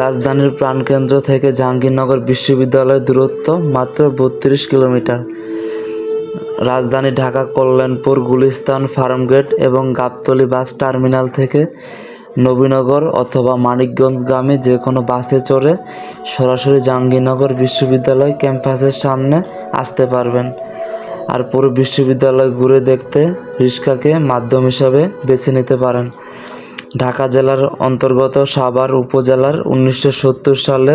রাজধানীর প্রাণকেন্দ্র থেকে জাহাঙ্গীরনগর বিশ্ববিদ্যালয়ের দূরত্ব মাত্র বত্রিশ কিলোমিটার। রাজধানী ঢাকা, কল্যাণপুর, গুলিস্তান, ফার্মগেট এবং গাবতলী বাস টার্মিনাল থেকে নবীনগর অথবা মানিকগঞ্জগামী যে কোনো বাসে চড়ে সরাসরি জাহাঙ্গীরনগর বিশ্ববিদ্যালয় ক্যাম্পাসের সামনে আসতে পারবেন আর পুরো বিশ্ববিদ্যালয় ঘুরে দেখতে রিক্সাকে মাধ্যম হিসাবে বেছে নিতে পারেন। ঢাকা জেলার অন্তর্গত সাভার উপজেলার উনিশশো সত্তর সালে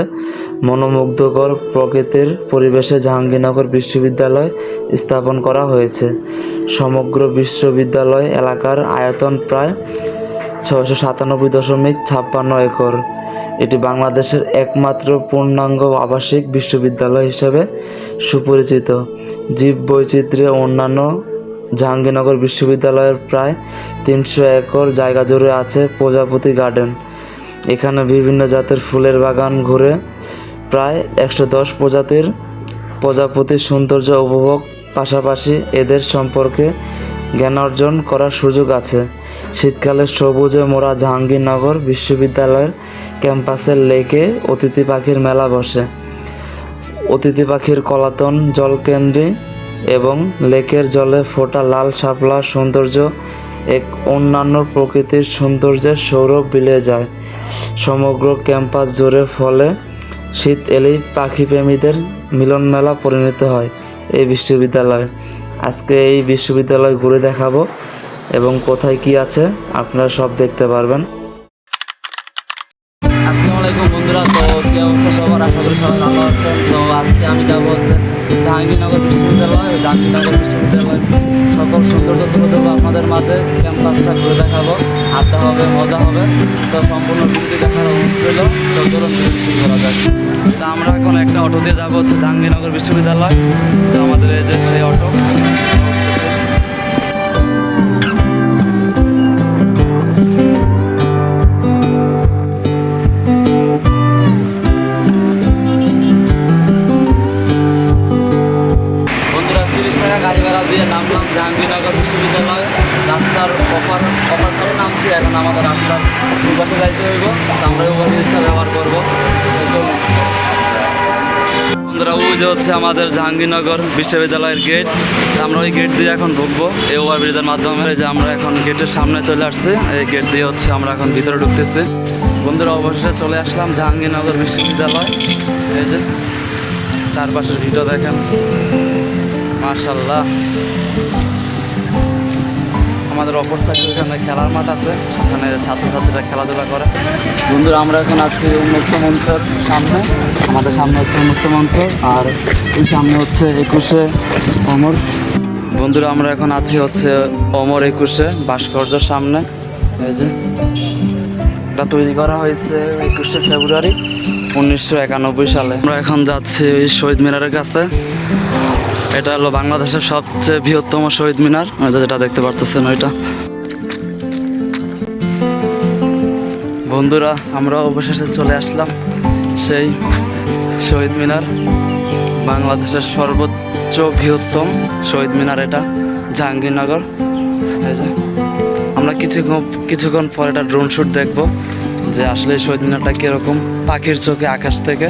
মনোমুগ্ধকর প্রকৃতির পরিবেশে জাহাঙ্গীরনগর বিশ্ববিদ্যালয় স্থাপন করা হয়েছে। সমগ্র বিশ্ববিদ্যালয় এলাকার আয়তন প্রায় ছয়শো সাতানব্বই দশমিক ছাপ্পান্ন একর। এটি বাংলাদেশের একমাত্র পূর্ণাঙ্গ আবাসিক বিশ্ববিদ্যালয় হিসেবে সুপরিচিত। জীব বৈচিত্র্যে অন্যান্য জাহাঙ্গীরনগর বিশ্ববিদ্যালয়ের প্রায় তিনশো একর জায়গা জুড়ে আছে প্রজাপতি গার্ডেন। এখানে বিভিন্ন জাতের ফুলের বাগান ঘুরে প্রায় একশো দশ প্রজাতির প্রজাপতির সৌন্দর্য উপভোগ। পাশাপাশি এদের সম্পর্কে জ্ঞান অর্জন করার সুযোগ আছে। শীতকালে সবুজে মোড়া জাহাঙ্গীরনগর বিশ্ববিদ্যালয়ের ক্যাম্পাসের লেকে অতিথি পাখির মেলা বসে। অতিথি পাখির কলাতন জলকেন্দ্রি এবং লেকের জলে ফোটা লাল শাপলা সৌন্দর্য এক অন্যান্য প্রকৃতির সৌন্দর্যের সৌরভ বিলে যায়। সমগ্র ক্যাম্পাস জুড়ে ফলে শীত এলেই পাখি প্রেমীদের মিলন মেলা পরিণত হয় এই বিশ্ববিদ্যালয়। আজকে এই বিশ্ববিদ্যালয় ঘুরে দেখাবো এবং কোথায় কি আছে আপনারা সব দেখতে পারবেন। আছেন তো আজকে আমি যাব হচ্ছে জাহাঙ্গীরনগর বিশ্ববিদ্যালয় জাহাঙ্গীরনগর বিশ্ববিদ্যালয় সকল সৌন্দর্য তুলে দেবো আপনাদের মাঝে ক্যাম্পাসটা ঘুরে দেখাবো। আড্ডা হবে, মজা হবে। তো সম্পূর্ণ ভিডিও দেখার অনুরোধ তো চলুন শুরু করা যাক। তো আমরা এখন একটা অটো দিয়ে যাব হচ্ছে জাহাঙ্গীরনগর বিশ্ববিদ্যালয়। তো আমাদের এই যে সেই অটো। তিরিশ টাকা গাড়ি দিয়ে নামলাম জাহাঙ্গীরনগর বিশ্ববিদ্যালয়। রাস্তার অপার অপার সাইডে নামছি এখন আমাদের রাস্তার দুপাশে যাইতে হইব। আমরা ওভার ব্রিজটা ব্যবহার করব। বন্ধুরা, ওই যে হচ্ছে আমাদের জাহাঙ্গীরনগর বিশ্ববিদ্যালয়ের গেট আমরা ওই গেট দিয়ে এখন ঢুকবো। এই ওভার ব্রিজের মাধ্যমে যে আমরা এখন গেটের সামনে চলে আসছি, এই গেট দিয়ে হচ্ছে আমরা এখন ভিতরে ঢুকতেছি। বন্ধুরা, অবশেষে চলে আসলাম জাহাঙ্গীরনগর বিশ্ববিদ্যালয়। এই যে, চারপাশের ভিডিও দেখেন। মাশাল্লাহ আমাদের অপর সাইডে এখানে খেলার মাঠ আছে, এখানে ছাত্রছাত্রীরা খেলাধুলা করে। বন্ধুরা, আমরা এখন আছি উন্মুক্ত মঞ্চের সামনে। আমাদের সামনে হচ্ছে উন্মুক্ত মঞ্চ আর এই সামনে হচ্ছে একুশে অমর। বন্ধুরা, আমরা এখন আছি হচ্ছে অমর একুশে ভাস্কর্যের সামনে। এই যে, এটা তৈরি করা হয়েছে একুশে ফেব্রুয়ারি উনিশশো একানব্বই সালে। আমরা এখন যাচ্ছি ওই শহীদ মিনারের কাছে। এটা হলো বাংলাদেশের সবচেয়ে বৃহত্তম শহীদ মিনার। যেটা দেখতে পারতেছেন ওইটা। বন্ধুরা, আমরা অবশেষে চলে আসলাম সেই শহীদ মিনার। বাংলাদেশের সর্বোচ্চ বৃহত্তম শহীদ মিনার এটা, জাহাঙ্গীরনগর। আমরা কিছুক্ষণ কিছুক্ষণ পর এটা ড্রোন শ্যুট দেখব যে আসলে শহীদ মিনারটা কীরকম, পাখির চোখে, আকাশ থেকে।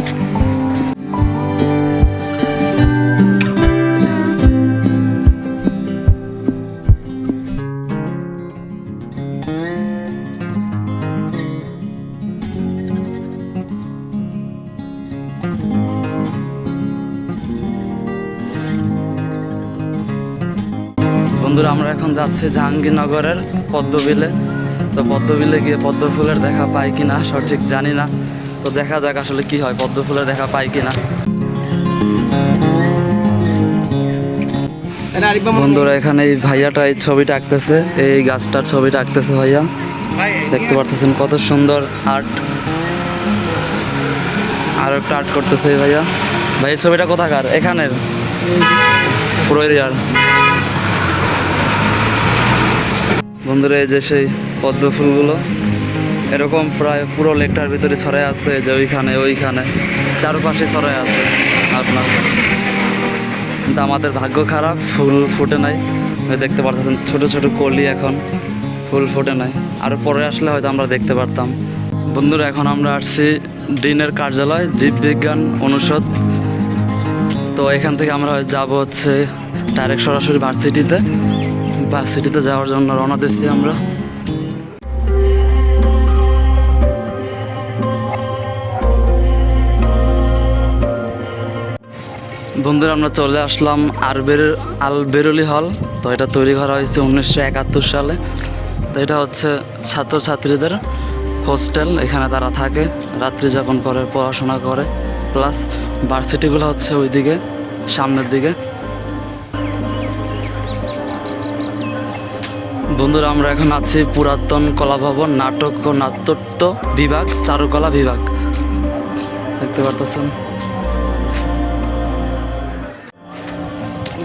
আমরা এখন যাচ্ছি জাহাঙ্গীরনগরের পদ্মবিলে। তো পদ্মবিলে গিয়ে পদ্ম ফুলের দেখা পাই কিনা সঠিক জানি না। তো দেখা যাক আসলে কি হয় পদ্ম ফুলের দেখা পাই কিনা। বন্ধুরা এখানে এই ভাইয়াটা এই ছবিটা আঁকতেছে এই গাছটার ছবিটা আঁকতেছে ভাইয়া। দেখতে পারতেছেন কত সুন্দর আর্ট। আর একটা আর্ট করতেছে ভাইয়া। ভাই এই ছবিটা কোথাকার? এখানের। পুরো এরিয়ার। বন্ধুরা, এই যে সেই পদ্ম ফুলগুলো, এরকম প্রায় পুরো লেকটার ভিতরে ছড়ায় আছে যে ওইখানে ওইখানে, চারপাশে ছড়ায় আছে আপনার। কিন্তু আমাদের ভাগ্য খারাপ, ফুল ফুটে নাই। দেখতে পারতেছেন, ছোট ছোট কলি এখন, ফুল ফুটে নাই। আর পরে আসলে হয়তো আমরা দেখতে পারতাম। বন্ধুরা, এখন আমরা আসছি ডিনের কার্যালয় জীববিজ্ঞান অনুষদ। তো এখান থেকে আমরা যাব হচ্ছে ডাইরেক্ট সরাসরি ভার্সিটিতে। ভার্সিটিতে যাওয়ার জন্য রওনা দিচ্ছি আমরা। বন্ধুরা, আমরা চলে আসলাম আরবের আলবেরুলি হল। তো এটা তৈরি করা হয়েছে উনিশশো একাত্তর সালে। তো এটা হচ্ছে ছাত্রছাত্রীদের হোস্টেল, এখানে তারা থাকে, রাত্রি যাপন করে, পড়াশোনা করে। প্লাস ভার্সিটিগুলো হচ্ছে ওইদিকে, সামনের দিকে। বন্ধুরা, আমরা এখন আছি পুরাতন কলা ভবন নাটক ও নাট্যত্ব বিভাগ, চারুকলা বিভাগ। দেখতে পারতেছেন?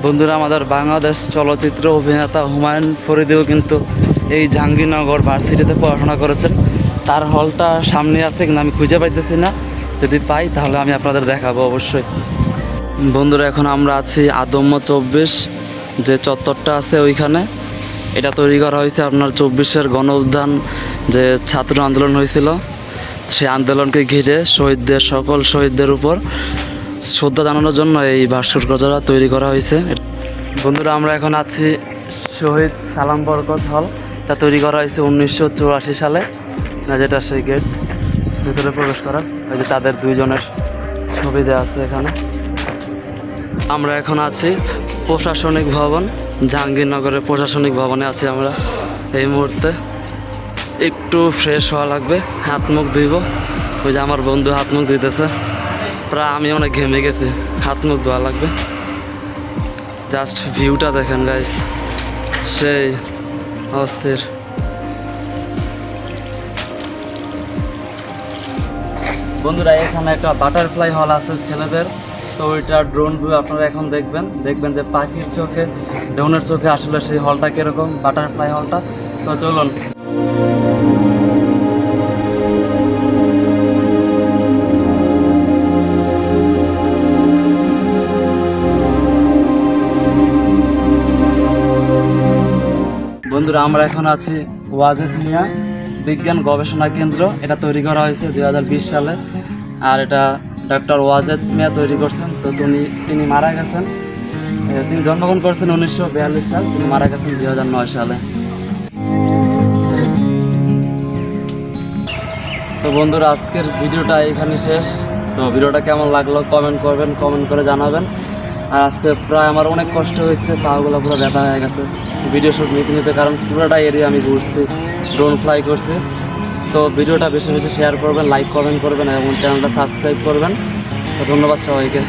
বন্ধুরা, আমাদের বাংলাদেশ চলচ্চিত্র অভিনেতা হুমায়ুন ফরিদিও কিন্তু এই জাহাঙ্গীরনগর ভার্সিটিতে পড়াশোনা করেছেন। তার হলটা সামনে আছে কিন্তু আমি খুঁজে পাইতেছি না। যদি পাই, তাহলে আমি আপনাদের দেখাবো অবশ্যই। বন্ধুরা, এখন আমরা আছি আদম্য চব্বিশ, যে চত্বরটা আছে ওইখানে। এটা তৈরি করা হয়েছে আপনার চব্বিশের গণ উদ্যান যে ছাত্র আন্দোলন হয়েছিল। সেই আন্দোলনকে ঘিরে শহীদদের, সকল শহীদদের উপর শ্রদ্ধা জানানোর জন্য এই ভাস্কর্যটা তৈরি করা হয়েছে। বন্ধুরা, আমরা এখন আছি শহীদ সালাম বরকত হল। এটা তৈরি করা হয়েছে উনিশশো চুরাশি সালে। যেটা সেই গেট। ভিতরে প্রবেশ করা। ওই যে তাদের দুইজনের ছবি দেওয়া আছে এখানে। আমরা এখন আছি প্রশাসনিক ভবন। জাহাঙ্গীরনগরের প্রশাসনিক ভবনে আছি আমরা এই মুহূর্তে। একটু ফ্রেশ হওয়া লাগবে, হাত মুখ ধুইব। ওই যে আমার বন্ধু হাত মুখ ধুইতেছে। প্রায় আমি অনেক ঘেমে গেছি, হাত মুখ ধোয়া লাগবে। জাস্ট ভিউটা দেখেন গাইস সেই অস্থির। বন্ধুরা, এখানে একটা বাটারফ্লাই হল আছে ছেলেদের। তো ওইটা ড্রোন ভিউ আপনারা এখন দেখবেন। দেখবেন যে পাখির চোখে ড্রোনের চোখে আসলে সেই হলটা কীরকম, বাটারফ্লাই হলটা? তো চলুন। বন্ধুরা, আমরা এখন আছি ওয়াজেদ মিয়া, বিজ্ঞান গবেষণা কেন্দ্র। এটা তৈরি করা হয়েছে দুই হাজার বিশ সালে। আর এটা ডক্টর ওয়াজেদ মিয়া তৈরি করছেন। তো তিনি তিনি মারা গেছেন। তিনি জন্মগ্রহণ করছেন উনিশশো বিয়াল্লিশ সাল, তিনি মারা গেছেন দু হাজার নয় সালে। তো বন্ধুরা, আজকের ভিডিওটা এখানে শেষ। তো ভিডিওটা কেমন লাগল কমেন্ট করবেন, কমেন্ট করে জানাবেন। আর আজকে প্রায় আমার অনেক কষ্ট হয়েছে, পাগুলো পুরো ব্যথা হয়ে গেছে। ভিডিও শুট নিতে নিতে, কারণ পুরোটা এরিয়া আমি ঘুরছি, ড্রোন ফ্লাই করছি। তো ভিডিওটা বেশি বেশি শেয়ার করবেন, লাইক কমেন্ট করবেন এবং চ্যানেলটা সাবস্ক্রাইব করবেন। তো ধন্যবাদ সবাইকে।